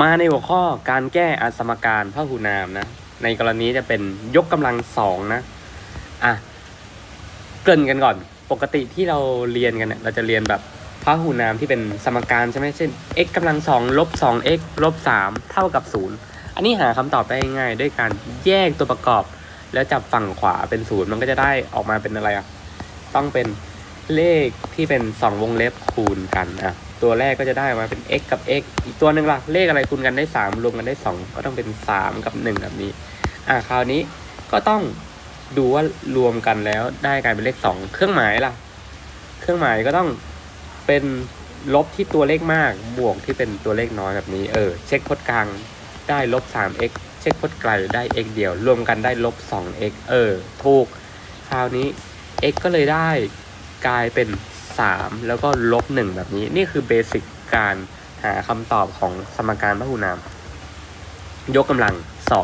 มาในหัวข้อการแก้อสมการพหุนามนะ ในกรณีจะเป็นยกกำลังสองนะอะเกริ่นกันก่อน ปกติที่เราเรียนกันเนี่ยเราจะเรียนแบบพหุนามที่เป็นสมการใช่ไหมเช่น x กำลังสองลบสอง x ลบสามเท่ากับศูนย์อันนี้หาคำตอบได้ง่ายๆด้วยการแยกตัวประกอบ แล้วจับฝั่งขวาเป็นศูนย์มันก็จะได้ออกมาเป็นอะไรอะต้องเป็นเลขที่เป็นสองวงเล็บคูณกันอะ ตัวแรกก็จะได้มาเป็น x กับ x อีกตัวหนึ่งล่ะเลขอะไรคูณกันได้ 3 รวมกันได้ 2 ก็ต้องเป็น 3 กับ 1 แบบนี้ อะคราวนี้ก็ต้องดูว่ารวมกันแล้วได้กลายเป็นเลข 2 เครื่องหมายล่ะ เครื่องหมายก็ต้องเป็นลบที่ตัวเลขมากบวกที่เป็นตัวเลขน้อยแบบนี้เออเช็คพจน์กลางได้ลบ 3x เช็คพจน์ไกลได้ x เดียว รวมกันได้ลบ 2x เออถูก คราวนี้ x ก็เลยได้กลายเป็น 3 แล้วก็ลบ1แบบนี้ นี่คือเบสิกการหาคำตอบของสมการพหุนาม ยกกำลัง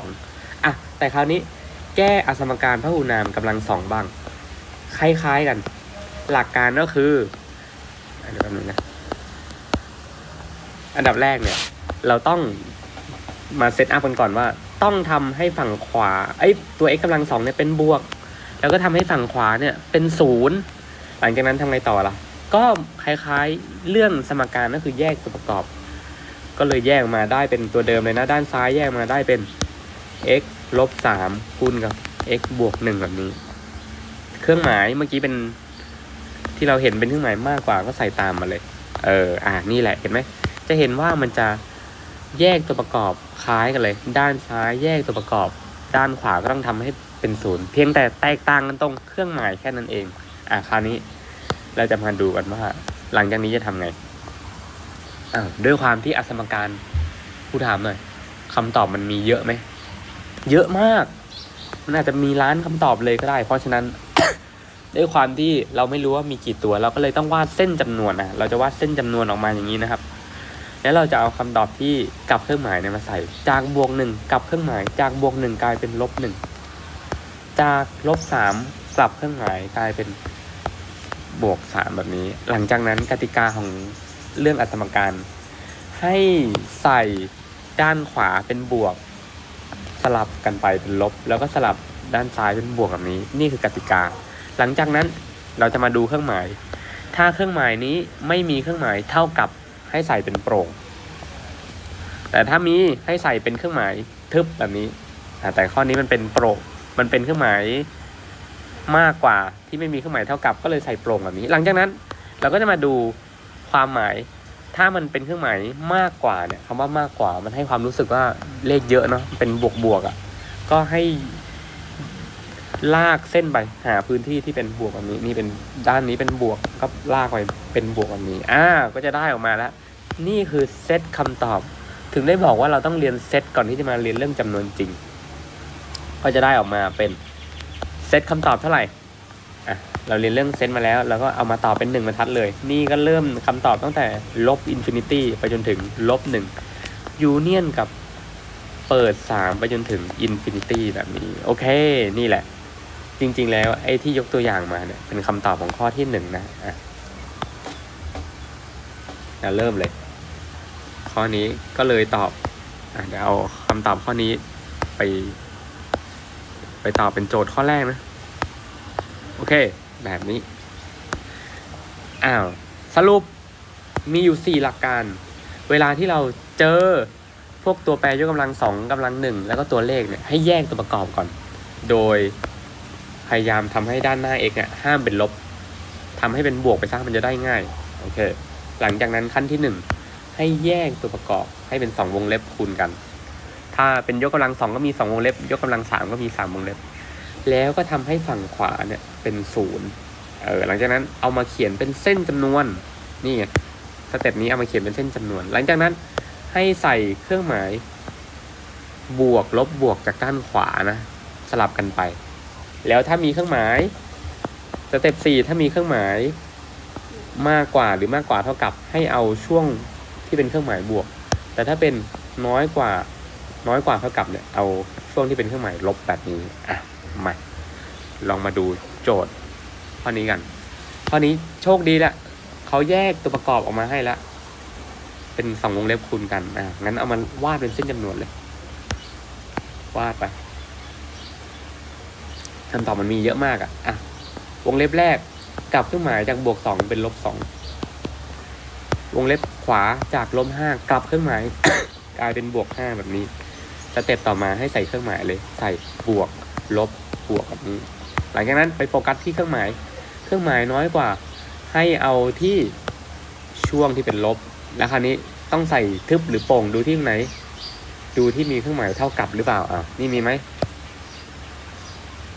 2อะแต่คราวนี้แก้อสมการพหุนามกำลัง 2 บ้าง คล้ายๆกัน หลักการก็คือเดี๋ยวแป๊บนึงนะอันดับแรกเนี่ย เราต้องมาเซตอัพกันก่อนว่า ต้องทำให้ฝั่งขวาไอ้ตัว x กำลังสองเนี่ยเป็นบวก แล้วก็ทำให้ฝั่งขวาเนี่ยเป็นศูนย์ หลังจากนั้นทำไงต่อล่ะ ก็คล้ายๆเรื่องสมการก็คือแยกตัวประกอบ ก็เลยแยกมาได้เป็นตัวเดิมเลยนะ ด้านซ้ายแยกมาได้เป็น x ลบสามคูณกับ x บวกหนึ่งแบบนี้ เครื่องหมายเมื่อกี้เป็นที่เราเห็นเป็นเครื่องหมายมากกว่าก็ใส่ตามมาเลย เออ อ่า นี่แหละ เห็นไหม จะเห็นว่ามันจะแยกตัวประกอบคล้ายกันเลย ด้านซ้ายแยกตัวประกอบ ด้านขวาก็ต้องทำให้เป็นศูนย์ เพียงแต่แตกต่างกันตรงเครื่องหมายแค่นั้นเอง อะคราวนี้เราจะมาดูกันว่า หลังจากนี้จะทำไงอ้าด้วยความที่อสมการผู้ถามหน่อยคำตอบมันมีเยอะไหมเยอะมาก มันอาจจะมีล้านคำตอบเลยก็ได้ เพราะฉะนั้น ด้วยความที่เราไม่รู้ว่ามีกี่ตัว เราก็เลยต้องวาดเส้นจำนวนนะเราจะวาดเส้นจำนวนออกมาอย่างนี้นะครับ แล้วเราจะเอาคำตอบที่กลับเครื่องหมายเนี่ยมาใส่ จากบวกหนึ่งกลับเครื่องหมาย จากบวกหนึ่งกลายเป็นลบหนึ่งจากลบสามกลับเครื่องหมายกลายเป็น บวกสามแบบนี้ หลังจากนั้นกติกาของเรื่องอัตมการให้ใส่ด้านขวาเป็นบวก สลับกันไปเป็นลบ แล้วก็สลับด้านซ้ายเป็นบวกแบบนี้ นี่คือกติกา หลังจากนั้นเราจะมาดูเครื่องหมาย ถ้าเครื่องหมายนี้ไม่มีเครื่องหมายเท่ากับให้ใส่เป็นโปร่ง แต่ถ้ามีให้ใส่เป็นเครื่องหมายทึบแบบนี้ แต่ข้อนี้มันเป็นโปร่ง มันเป็นเครื่องหมาย มากกว่าที่ไม่มีเครื่องหมายเท่ากับก็เลยใส่โปร่งแบบนี้ หลังจากนั้นเราก็จะมาดูความหมาย ถ้ามันเป็นเครื่องหมายมากกว่าเนี่ยคำว่ามากกว่ามันให้ความรู้สึกว่าเลขเยอะเนาะเป็นบวกบวกอะ่ะก็ให้ลากเส้นไปหาพื้นที่ที่เป็นบวกแบบนี้นี่เป็นด้านนี้เป็นบวกก็ลากไปเป็นบวกแบบนี้อ่าก็จะได้ออกมาแล้ว นี่คือเซตคำตอบ ถึงได้บอกว่าเราต้องเรียนเซตก่อนที่จะมาเรียนเรื่องจำนวนจริง ก็จะได้ออกมาเป็น เซตคำตอบเท่าไหร่อะเราเรียนเรื่องเซตมาแล้วแล้วก็เอามาตอบเป็นหนึ่งบรรทัดเลย นี่ก็เริ่มคำตอบตั้งแต่ลบอินฟินิตี้ไปจนถึงลบหนึ่งยูเนียนกับเปิดสามไปจนถึงอินฟินิตี้แบบนี้ โอเค นี่แหละ จริง ๆ แล้วไอ้ที่ยกตัวอย่างมาเนี่ยเป็นคำตอบของข้อที่หนึ่งนะอะเราเริ่มเลย ข้อนี้ก็เลยตอบอะเดี๋ยวเอาคำตอบข้อนี้ไป ไปตอบเป็นโจทย์ข้อแรกนะ โอเค แบบนี้ อ้าว สรุปมีอยู่4หลักการ เวลาที่เราเจอพวกตัวแปรยกกำลังสองกำลังหนึ่งแล้วก็ตัวเลขเนี่ยให้แยกตัวประกอบก่อน โดยพยายามทำให้ด้านหน้า x เนี่ยห้ามเป็นลบทำให้เป็นบวกไปซะมันจะได้ง่าย โอเค หลังจากนั้นขั้นที่หนึ่งให้แยกตัวประกอบให้เป็นสองวงเล็บคูณกัน ถ้าเป็นยกกำลังสองก็มีสองวงเล็บ ยกกำลังสามก็มีสามวงเล็บ แล้วก็ทำให้ฝั่งขวาเนี่ยเป็นศูนย์เออหลังจากนั้นเอามาเขียนเป็นเส้นจำนวนนี่ไงสเต็ปนี้เอามาเขียนเป็นเส้นจำนวน หลังจากนั้นให้ใส่เครื่องหมาย บวกลบบวกจากด้านขวานะ สลับกันไป แล้วถ้ามีเครื่องหมายสเต็ปสี่ถ้ามีเครื่องหมายมากกว่าหรือมากกว่าเท่ากับให้เอาช่วงที่เป็นเครื่องหมายบวก แต่ถ้าเป็นน้อยกว่า น้อยกว่าเท่ากับเนี่ยเอาช่วงที่เป็นเครื่องหมายลบแบบนี้อะมาลองมาดูโจทย์ข้อนี้กันข้อนี้โชคดีละเขาแยกตัวประกอบออกมาให้แล้วเป็นสองวงเล็บคูณกันอ่างั้นเอามาวาดเป็นเส้นจำนวนเลยวาดไปคำตอบมันมีเยอะมากอะอะวงเล็บแรกกลับเครื่องหมายจากบวกสองเป็นลบสองวงเล็บขวาจากลบห้ากลับเครื่องหมายกลายเป็นบวกห้าแบบนี้ สเต็ปต่อมาให้ใส่เครื่องหมายเลย ใส่บวก ลบ บวกแบบนี้ หลังจากนั้นไปโฟกัสที่เครื่องหมาย เครื่องหมายน้อยกว่า ให้เอาที่ช่วงที่เป็นลบ แล้วคราวนี้ต้องใส่ทึบหรือโป่งดูที่ตรงไหน ดูที่มีเครื่องหมายเท่ากับหรือเปล่า อะ นี่มีไหม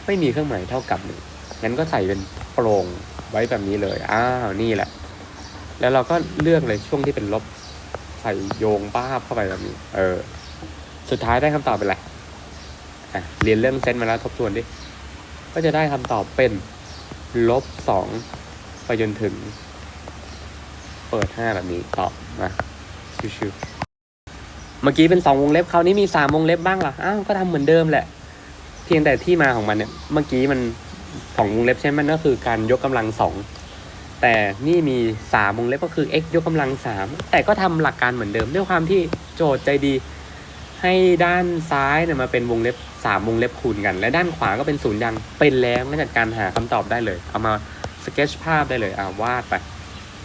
ไม่มีเครื่องหมายเท่ากับเลยงั้นก็ใส่เป็นโปร่งไว้แบบนี้เลย อ้าว นี่แหละ แล้วเราก็เลือกเลยช่วงที่เป็นลบ ใส่โยงป้าบเข้าไปแบบนี้ เออ สุดท้ายได้คำตอบเป็นอะไรอะเรียนเรื่องเซนมาแล้วทบทวนดิ ก็จะได้คำตอบเป็นลบสองไปจนถึง เปิดห้าแบบนี้ตอบมาชิวๆเมื่อกี้เป็นสองวงเล็บคราวนี้มีสามวงเล็บบ้างเหรออ้าวก็ทำเหมือนเดิมแหละ เพียงแต่ที่มาของมันเนี่ยเมื่อกี้มันสองวงเล็บใช่ไหมมันก็คือการยกกำลังสองแต่นี่มีสามวงเล็บก็คือ x ยกกำลังสามแต่ก็ทำหลักการเหมือนเดิม ด้วยความที่โจทย์ใจดี ให้ด้านซ้ายเนี่ยมาเป็นวงเล็บสามวงเล็บคูณกัน และด้านขวาก็เป็นศูนย์ยังเป็นแล้วก็จัดการหาคำตอบได้เลย เอามาสเก็ตภาพได้เลยอ่าวาดไป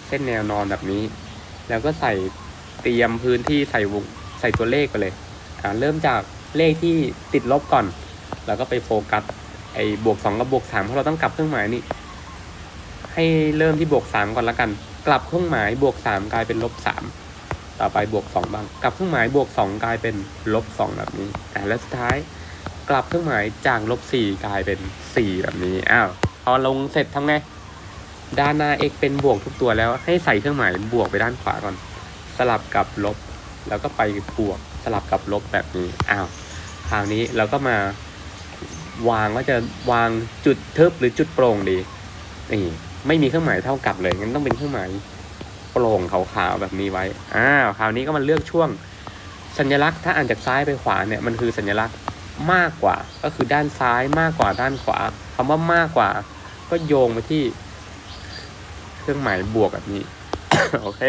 เส้นแนวนอนแบบนี้ แล้วก็ใส่เตรียมพื้นที่ใส่วงใส่ตัวเลขไปเลยอ่าเริ่มจากเลขที่ติดลบก่อน แล้วก็ไปโฟกัสไอ้บวกสองกับบวกสามเพราะเราต้องกลับเครื่องหมายนี่ให้เริ่มที่บวกสามก่อนละกัน กลับเครื่องหมายบวกสามกลายเป็นลบสาม ต่อไปบวกสองบ้าง กลับเครื่องหมายบวกสองกลายเป็นลบสองแบบนี้อ่าแล้วสุดท้ายกลับเครื่องหมายจากลบสี่กลายเป็นสี่แบบนี้อ้าวพอลงเสร็จทำไงด้านหน้า x เป็นบวกทุกตัวแล้วให้ใส่เครื่องหมายบวกไปด้านขวาก่อน สลับกับลบ แล้วก็ไปบวกสลับกับลบแบบนี้อ้าวคราวนี้เราก็มาวางว่าจะวางจุดทึบหรือจุดโปร่งดีนี่ไม่มีเครื่องหมายเท่ากับเลยงั้นต้องเป็นเครื่องหมาย โปร่งขาวๆแบบนี้ไว้อ้าวคราวนี้ก็มาเลือกช่วงสัญลักษณ์ถ้าอ่านจากซ้ายไปขวาเนี่ยมันคือสัญลักษณ์มากกว่า ก็คือด้านซ้ายมากกว่าด้านขวาคำว่ามากกว่า ก็โยงไปที่ เครื่องหมายบวกแบบนี้ โอเค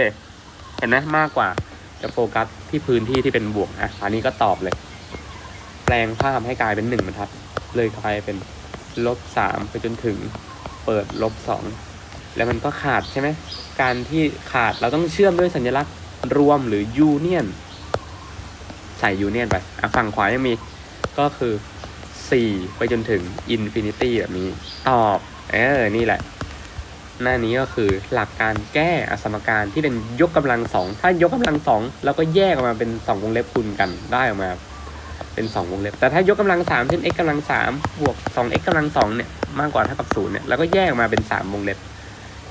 เห็นไหมมากกว่าจะโฟกัสที่พื้นที่ที่เป็นบวกอะอันนี้ก็ตอบเลย แปลงภาพให้กลายเป็นหนึ่งบรรทัด เลยกลายเป็นลบสามไปจนถึง เปิดลบสอง แล้วมันก็ขาดใช่ไหมการที่ขาดเราต้องเชื่อมด้วยสัญลักษณ์รวมหรือยูเนียนใส่ยูเนียนไปอะฝั่งขวายังมีก็คือสี่ไปจนถึงอินฟินิตี้แบบนี้ตอบเออนี่แหละ หน้านี้ก็คือหลักการแก้อสมการที่เป็นยกกำลังสองถ้ายกกำลังสองเราก็แยกออกมาเป็นสองวงเล็บคูณกันได้ออกมาเป็นสองวงเล็บ แต่ถ้ายกกำลังสามเช่น x กำลังสามบวกสอง x กำลังสองเนี่ยมากกว่าเท่ากับศูนย์เนี่ยเราก็แยกออกมาเป็นสามวงเล็บ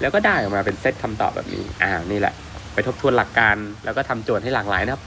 แล้วก็ได้ออกมาเป็นเซตคำตอบแบบนี้อ่านี่แหละ ไปทบทวนหลักการ แล้วก็ทำโจทย์ให้หลากหลายนะครับ